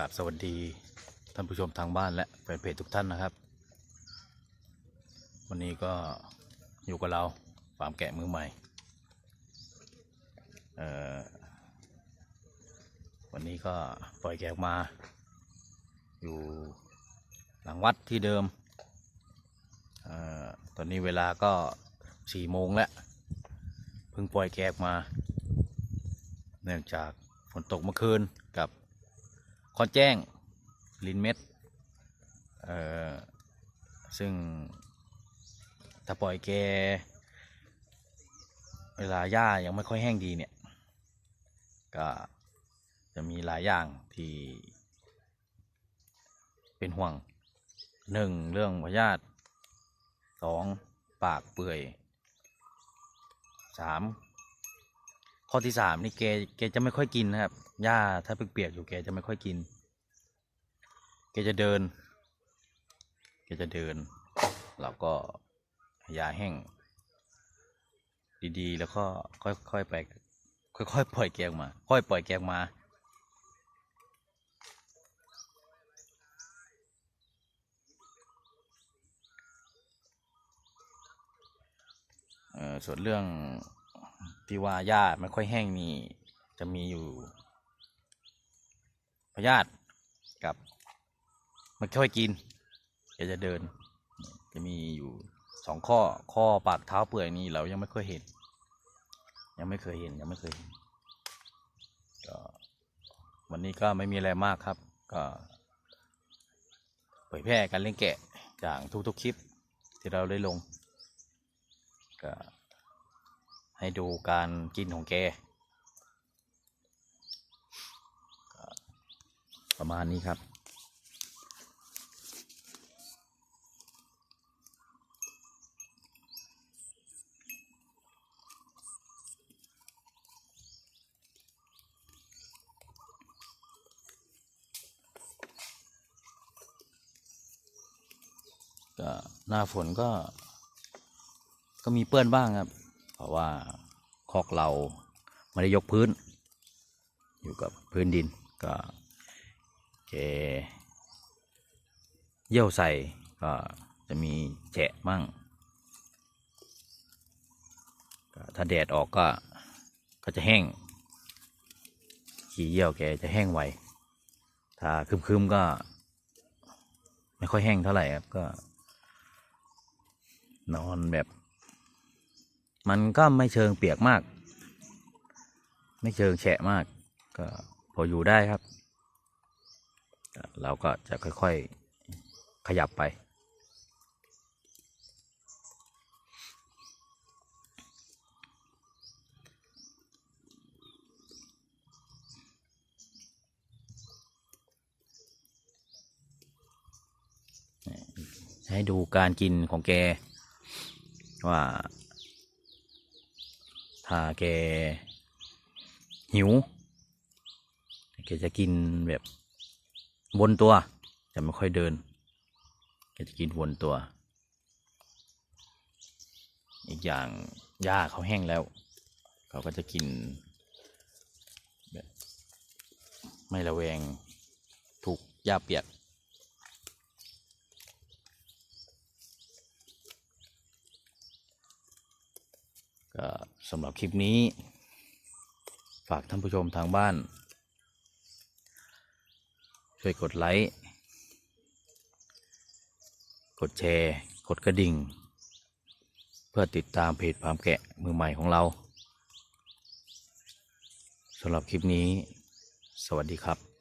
ราบสวัสดีท่านผู้ชมทางบ้านและแฟนเพจทุกท่านนะครับ วันนี้ก็อยู่กับเราฟาร์มแกะมือใหม่วันนี้ก็ปล่อยแกะออกมา อยู่หลังวัดที่เดิมออตอนนี้เวลาก็สี่โมงแล้วเพิ่งปล่อยแกะออกมา เนื่องจากฝนตกเมื่อคืนกับ คอนแจ้งลินเม็ดเอ่อซึ่งถ้าปล่อยแก เวลาหญ้ายังไม่ค่อยแห้งดีเนี่ย ก็จะมีหลายอย่างที่ เป็นห่วงหนึ่งเรื่องพยาธิสองปากเปื่อยสาม ข้อที่สามนี่แกแกจะไม่ค่อยกินนะครับหญ้าถ้าเปียกๆอยู่แกจะไม่ค่อยกิน แกจะเดิน แกจะเดิน เราก็ยาแห้ง ดีๆ แล้วก็ค่อยๆไปค่อยๆปล่อยแกออกมา ค่อยปล่อยแกออกมาเอ่อส่วนเรื่อง ที่ว่าหญ้าไม่ค่อยแห้งนี่จะมีอยู่พยาธิกับไม่ค่อยกินแกจะเดิน จะมีอยู่สองข้อข้อปากเท้าเปื่อยนี่เรายังไม่เคยเห็น ยังไม่เคยเห็นยังไม่เคยเห็นก็วันนี้ก็ไม่มีอะไรมากครับ ก็เผยแพร่การเล่นแกะจากทุกๆคลิปที่เราได้ลงก็ ให้ดูการกินของแกประมาณนี้ครับ ก็หน้าฝนก็ ก็มีเปื้อนบ้างครับ ราะว่าคอกเราไม่ได้ยกพื้น อยู่กับพื้นดินก็แกเยี่ยวใส่ก็จะมีแฉะมั่งถ้าแดดออกก็ก็จะแห้ง ขี้เยี่ยวแกจะแห้งไว ถ้าคึมๆก็ ไม่ค่อยแห้งเท่าไหร่ครับก็ นอนแบบ มันก็ไม่เชิงเปียกมาก ไม่เชิงแฉะมาก ก็พออยู่ได้ครับ เราก็จะค่อยๆขยับไป ให้ดูการกินของแกว่าาแกหิว แกจะกินแบบวนตัวจะไม่ค่อยเดิน แกจะกินวนตัว อีกอย่างหญ้าเขาแห้งแล้ว เขาก็จะกินแบบไม่ระแวงถูกหญ้าเปียก ก็ สำหรับคลิปนี้ ฝากท่านผู้ชมทางบ้าน ช่วยกดไลค์ กดแชร์ กดกระดิ่ง เพื่อติดตามเพจพามแกะมือใหม่ของเราสำหรับคลิปนี้ สวัสดีครับ